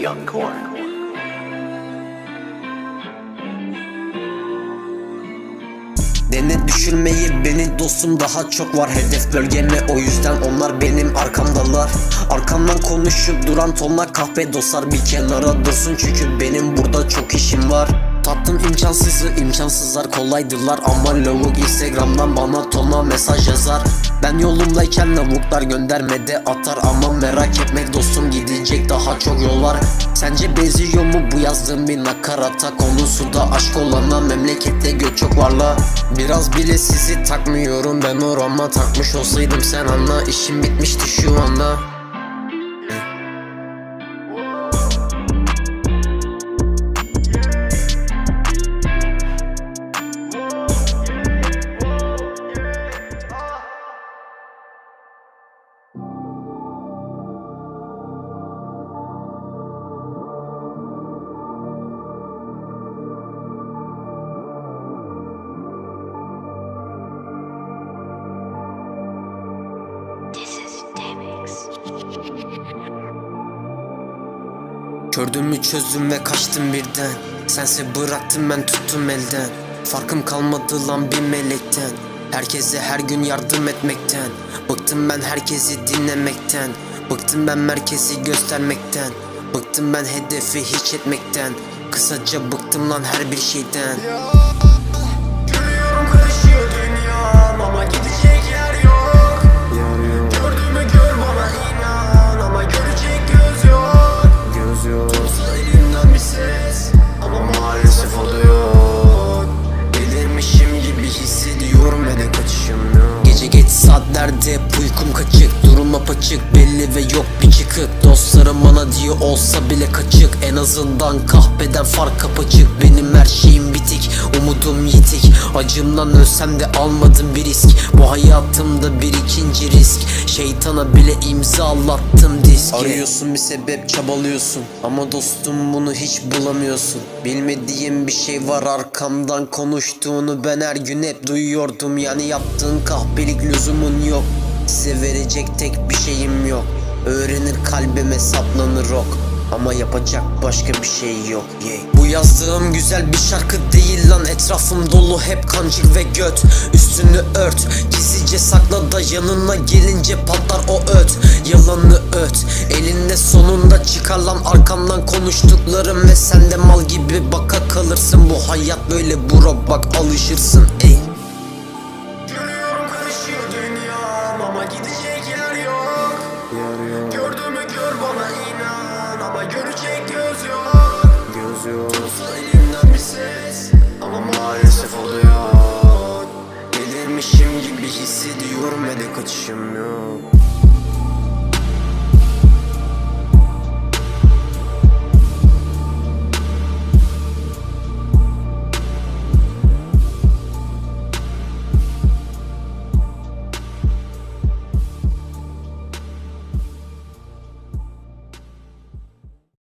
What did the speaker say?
Young Corn. Dene düşürmeyi beni dostum daha çok var. Hedef bölgeme o yüzden onlar benim arkamdalar. Arkamdan konuşup duran tonla kahve dostlar Bir kenara dursun. Çünkü benim burada çok işim var. Tattım imkansızı imkansızlar kolaydırlar Ama lavuk instagramdan bana tonla mesaj yazar. Ben yolumdayken lavuklar göndermede atar Ama merak etme çok yol var. Sence benziyor mu bu yazdığım bir nakarata? Konusu da aşk olana memlekette göç çok varla. Biraz bile sizi takmıyorum. Ben orama Takmış olsaydım sen anla. İşim bitmişti şu anda Gördüğümü çözdüm ve kaçtım birden. Sense bıraktım ben tuttum elden. Farkım kalmadı lan bir melekten. Herkese her gün yardım etmekten. Bıktım ben herkesi dinlemekten. Bıktım ben merkezi göstermekten. Bıktım ben hedefi hiç etmekten. Kısaca bıktım lan her bir şeyden saatlerde hep uykum kaçık Durum apaçık belli ve yok bir çıkık. Dostlarım bana diyor olsa bile kaçık. En azından kahveden fark apaçık. Benim her şeyim bitik umudum yitik. Acımdan ölsem de almadım bir risk. Bu hayatımda bir ikinci risk. Şeytana bile imzalattım diski Arıyorsun bir sebep çabalıyorsun. Ama dostum bunu hiç bulamıyorsun. Bilmediğim bir şey var arkamdan konuştuğunu ben her gün hep duyuyordum. Yani yaptığın kahpelik lüzumun yok Size verecek tek bir şeyim yok. Öğrenir kalbime saplanır ok. Ama yapacak başka bir şey yok yeah. Bu yazdığım güzel bir şarkı değil lan. Etrafım dolu hep kancık ve göt. Üstünü ört Gizlice sakla da yanına gelince patlar o öt. Yalanı öt Elinde sonunda çıkar lan arkamdan konuştuklarım Ve sen de mal gibi baka kalırsın. Bu hayat böyle bro bak alışırsın ey Bana inan ama görecek göz yok. Göz yok. Tutsa elimden bir ses ama maalesef o da yok. Delirmişim gibi hissediyorum ve de kaçışım yok